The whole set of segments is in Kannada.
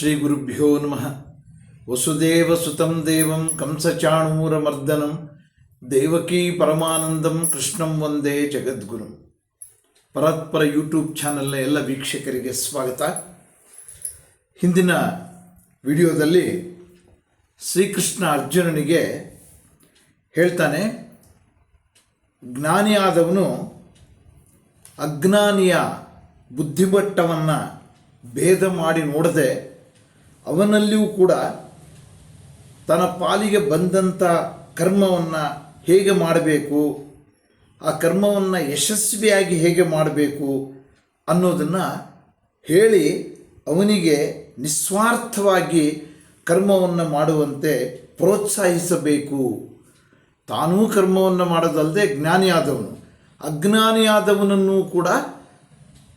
ಶ್ರೀ ಗುರುಭ್ಯೋ ನಮಃ. ವಸುದೇವ ಸುತಂ ದೇವಂ ಕಂಸಚಾಣೂರಮರ್ದನಂ ದೇವಕೀ ಪರಮಾನಂದಂ ಕೃಷ್ಣಂ ವಂದೇ ಜಗದ್ಗುರು. ಪರತ್ಪರ ಯೂಟ್ಯೂಬ್ ಚಾನಲ್ನ ಎಲ್ಲ ವೀಕ್ಷಕರಿಗೆ ಸ್ವಾಗತ. ಹಿಂದಿನ ವಿಡಿಯೋದಲ್ಲಿ ಶ್ರೀಕೃಷ್ಣ ಅರ್ಜುನನಿಗೆ ಹೇಳ್ತಾನೆ, ಜ್ಞಾನಿಯಾದವನು ಅಜ್ಞಾನಿಯ ಬುದ್ಧಿಮಟ್ಟವನ್ನು ಭೇದ ಮಾಡಿ ನೋಡದೆ ಅವನಲ್ಲಿಯೂ ಕೂಡ ತನ್ನ ಪಾಲಿಗೆ ಬಂದಂಥ ಕರ್ಮವನ್ನು ಹೇಗೆ ಮಾಡಬೇಕು, ಆ ಕರ್ಮವನ್ನು ಯಶಸ್ವಿಯಾಗಿ ಹೇಗೆ ಮಾಡಬೇಕು ಅನ್ನೋದನ್ನು ಹೇಳಿ ಅವನಿಗೆ ನಿಸ್ವಾರ್ಥವಾಗಿ ಕರ್ಮವನ್ನು ಮಾಡುವಂತೆ ಪ್ರೋತ್ಸಾಹಿಸಬೇಕು. ತಾನೂ ಕರ್ಮವನ್ನು ಮಾಡೋದಲ್ಲದೆ ಜ್ಞಾನಿಯಾದವನು, ಅಜ್ಞಾನಿಯಾದವನನ್ನು ಕೂಡ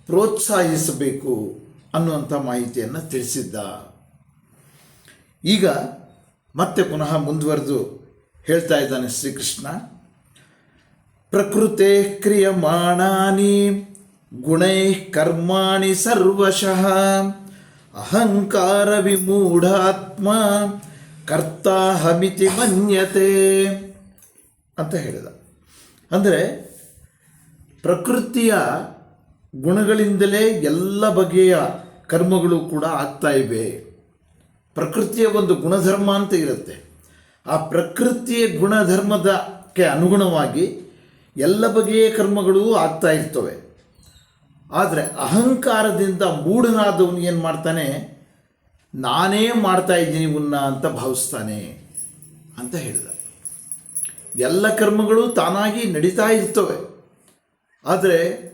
ಪ್ರೋತ್ಸಾಹಿಸಬೇಕು ಅನ್ನುವಂಥ ಮಾಹಿತಿಯನ್ನು ತಿಳಿಸಿದ್ದ. ಈಗ ಮತ್ತೆ ಪುನಃ ಮುಂದುವರೆದು ಹೇಳ್ತಾ ಇದ್ದಾನೆ ಶ್ರೀಕೃಷ್ಣ. ಪ್ರಕೃತೆ ಕ್ರಿಯಮಾಣಾನಿ ಗುಣೈ ಕರ್ಮಾಣಿ ಸರ್ವಶಃ ಅಹಂಕಾರ ವಿಮೂಢಾತ್ಮ ಕರ್ತಾಹಮಿತಿ ಮನ್ಯತೆ ಅಂತ ಹೇಳಿದ. ಅಂದರೆ ಪ್ರಕೃತಿಯ ಗುಣಗಳಿಂದಲೇ ಎಲ್ಲ ಬಗೆಯ ಕರ್ಮಗಳು ಕೂಡ ಆಗ್ತಾ ಇವೆ. ಪ್ರಕೃತಿಯ ಒಂದು ಗುಣಧರ್ಮ ಅಂತ ಇರುತ್ತೆ. ಆ ಪ್ರಕೃತಿಯ ಗುಣಧರ್ಮದಕ್ಕೆ ಅನುಗುಣವಾಗಿ ಎಲ್ಲ ಬಗೆಯ ಕರ್ಮಗಳು ಆಗ್ತಾ ಇರ್ತವೆ. ಆದರೆ ಅಹಂಕಾರದಿಂದ ಮೂಢನಾದವನು ಏನು ಮಾಡ್ತಾನೆ? ನಾನೇ ಮಾಡ್ತಾ ಇದ್ದೀನಿ ಉನ್ನ ಅಂತ ಭಾವಿಸ್ತಾನೆ ಅಂತ ಹೇಳಿದ. ಎಲ್ಲ ಕರ್ಮಗಳು ತಾನಾಗಿ ನಡೀತಾ ಇರ್ತವೆ. ಆದರೆ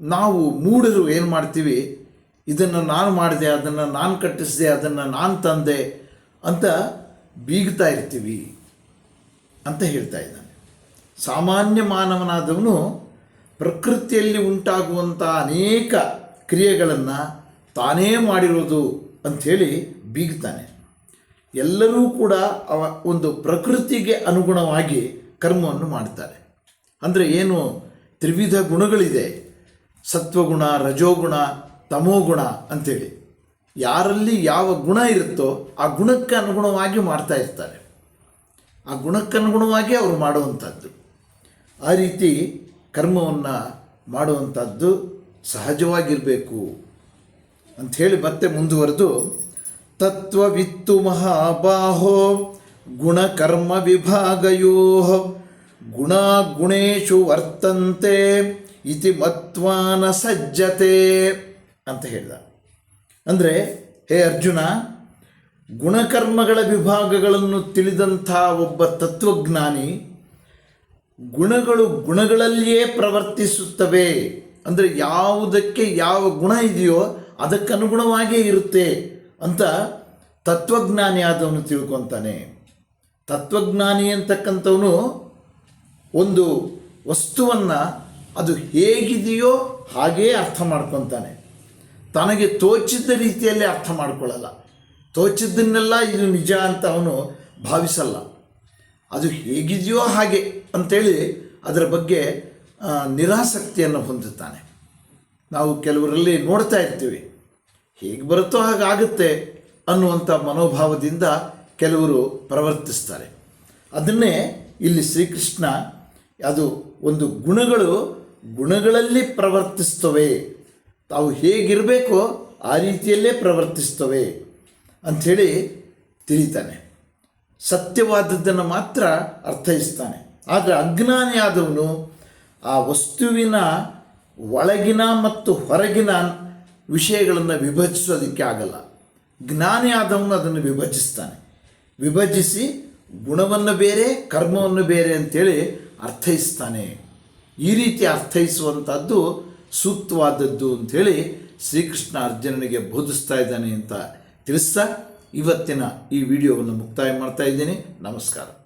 ನಾವು ಮೂಢರು ಏನು ಮಾಡ್ತೀವಿ? ಇದನ್ನು ನಾನು ಮಾಡಿದೆ, ಅದನ್ನು ನಾನು ಕಟ್ಟಿಸಿದೆ, ಅದನ್ನು ನಾನು ತಂದೆ ಅಂತ ಬೀಗ್ತಾ ಇರ್ತೀವಿ ಅಂತ ಹೇಳ್ತಾ ಇದ್ದಾನೆ. ಸಾಮಾನ್ಯ ಮಾನವನಾದವನು ಪ್ರಕೃತಿಯಲ್ಲಿ ಉಂಟಾಗುವಂಥ ಅನೇಕ ಕ್ರಿಯೆಗಳನ್ನು ತಾನೇ ಮಾಡಿರೋದು ಅಂಥೇಳಿ ಬೀಗ್ತಾನೆ. ಎಲ್ಲರೂ ಕೂಡ ಅವ ಒಂದು ಪ್ರಕೃತಿಗೆ ಅನುಗುಣವಾಗಿ ಕರ್ಮವನ್ನು ಮಾಡ್ತಾರೆ. ಅಂದರೆ ಏನು ತ್ರಿವಿಧ ಗುಣಗಳಿದೆ. ಸತ್ವಗುಣ, ರಜೋಗುಣ ತಮೋಗುಣ ಅಂಥೇಳಿ ಯಾರಲ್ಲಿ ಯಾವ ಗುಣ ಇರುತ್ತೋ ಆ ಗುಣಕ್ಕೆ ಅನುಗುಣವಾಗಿ ಮಾಡ್ತಾ ಇರ್ತಾರೆ. ಆ ಗುಣಕ್ಕೆ ಅನುಗುಣವಾಗಿ ಅವರು ಮಾಡುವಂಥದ್ದು. ಆ ರೀತಿ ಕರ್ಮವನ್ನು ಮಾಡುವಂಥದ್ದು ಸಹಜವಾಗಿರಬೇಕು ಅಂಥೇಳಿ ಮತ್ತೆ ಮುಂದುವರೆದು, ತತ್ವವಿತ್ತು ಮಹಾಬಾಹೋ ಗುಣಕರ್ಮ ವಿಭಾಗಯೋ ಗುಣ ಗುಣೇಶು ವರ್ತಂತೆ ಇತಿ ಮತ್ವಾನ ಸಜ್ಜತೆ. ಅಂತ ಹೇಳಿದ. ಅಂದರೆ, ಹೇ ಅರ್ಜುನ, ಗುಣಕರ್ಮಗಳ ವಿಭಾಗಗಳನ್ನು ತಿಳಿದಂಥ ಒಬ್ಬ ತತ್ವಜ್ಞಾನಿ ಗುಣಗಳು ಗುಣಗಳಲ್ಲಿಯೇ ಪ್ರವರ್ತಿಸುತ್ತವೆ. ಅಂದರೆ ಯಾವುದಕ್ಕೆ ಯಾವ ಗುಣ ಇದೆಯೋ ಅದಕ್ಕನುಗುಣವಾಗಿಯೇ ಇರುತ್ತೆ ಅಂತ ತತ್ವಜ್ಞಾನಿ ಆದವನು ತಿಳ್ಕೊತಾನೆ. ತತ್ವಜ್ಞಾನಿ ಅಂತಕ್ಕಂಥವನು ಒಂದು ವಸ್ತುವನ್ನು ಅದು ಹೇಗಿದೆಯೋ ಹಾಗೇ ಅರ್ಥ ಮಾಡ್ಕೊತಾನೆ. ತನಗೆ ತೋಚಿದ್ದ ರೀತಿಯಲ್ಲಿ ಅರ್ಥ ಮಾಡಿಕೊಳ್ಳಲ್ಲ. ತೋಚಿದ್ದನ್ನೆಲ್ಲ ಇದು ನಿಜ ಅಂತ ಅವನು ಭಾವಿಸಲ್ಲ. ಅದು ಹೇಗಿದೆಯೋ ಹಾಗೆ ಅಂತೇಳಿ ಅದರ ಬಗ್ಗೆ ನಿರಾಸಕ್ತಿಯನ್ನು ಹೊಂದುತ್ತಾನೆ. ನಾವು ಕೆಲವರಲ್ಲಿ ನೋಡ್ತಾ ಇರ್ತೀವಿ. ಹೇಗೆ ಬರುತ್ತೋ ಹಾಗಾಗುತ್ತೆ ಅನ್ನುವಂಥ ಮನೋಭಾವದಿಂದ ಕೆಲವರು ಪ್ರವರ್ತಿಸ್ತಾರೆ. ಅದನ್ನೇ ಇಲ್ಲಿ ಶ್ರೀಕೃಷ್ಣ, ಅದು ಒಂದು ಗುಣಗಳು ಗುಣಗಳಲ್ಲಿ ಪ್ರವರ್ತಿಸ್ತವೆ. ತಾವು ಹೇಗಿರಬೇಕೋ ಆ ರೀತಿಯಲ್ಲೇ ಪ್ರವರ್ತಿಸ್ತವೆ ಅಂಥೇಳಿ ತಿಳಿತಾನೆ. ಸತ್ಯವಾದದ್ದನ್ನು ಮಾತ್ರ ಅರ್ಥೈಸ್ತಾನೆ. ಆದರೆ ಅಜ್ಞಾನಿಯಾದವನು ಆ ವಸ್ತುವಿನ ಒಳಗಿನ ಮತ್ತು ಹೊರಗಿನ ವಿಷಯಗಳನ್ನು ವಿಭಜಿಸೋದಕ್ಕೆ ಆಗಲ್ಲ. ಜ್ಞಾನಿ ಆದವನು ಅದನ್ನು ವಿಭಜಿಸ್ತಾನೆ. ವಿಭಜಿಸಿ ಗುಣವನ್ನು ಬೇರೆ, ಕರ್ಮವನ್ನು ಬೇರೆ ಅಂತೇಳಿ ಅರ್ಥೈಸ್ತಾನೆ. ಈ ರೀತಿ ಅರ್ಥೈಸುವಂಥದ್ದು ಸೂಕ್ತವಾದದ್ದು ಅಂಥೇಳಿ ಶ್ರೀಕೃಷ್ಣ ಅರ್ಜುನನಿಗೆ ಬೋಧಿಸ್ತಾ ಇದ್ದಾನೆ ಅಂತ ತಿಳಿಸ್ತಾ ಇವತ್ತಿನ ಈ ವಿಡಿಯೋವನ್ನು ಮುಕ್ತಾಯ ಮಾಡ್ತಾ ಇದ್ದೀನಿ. ನಮಸ್ಕಾರ.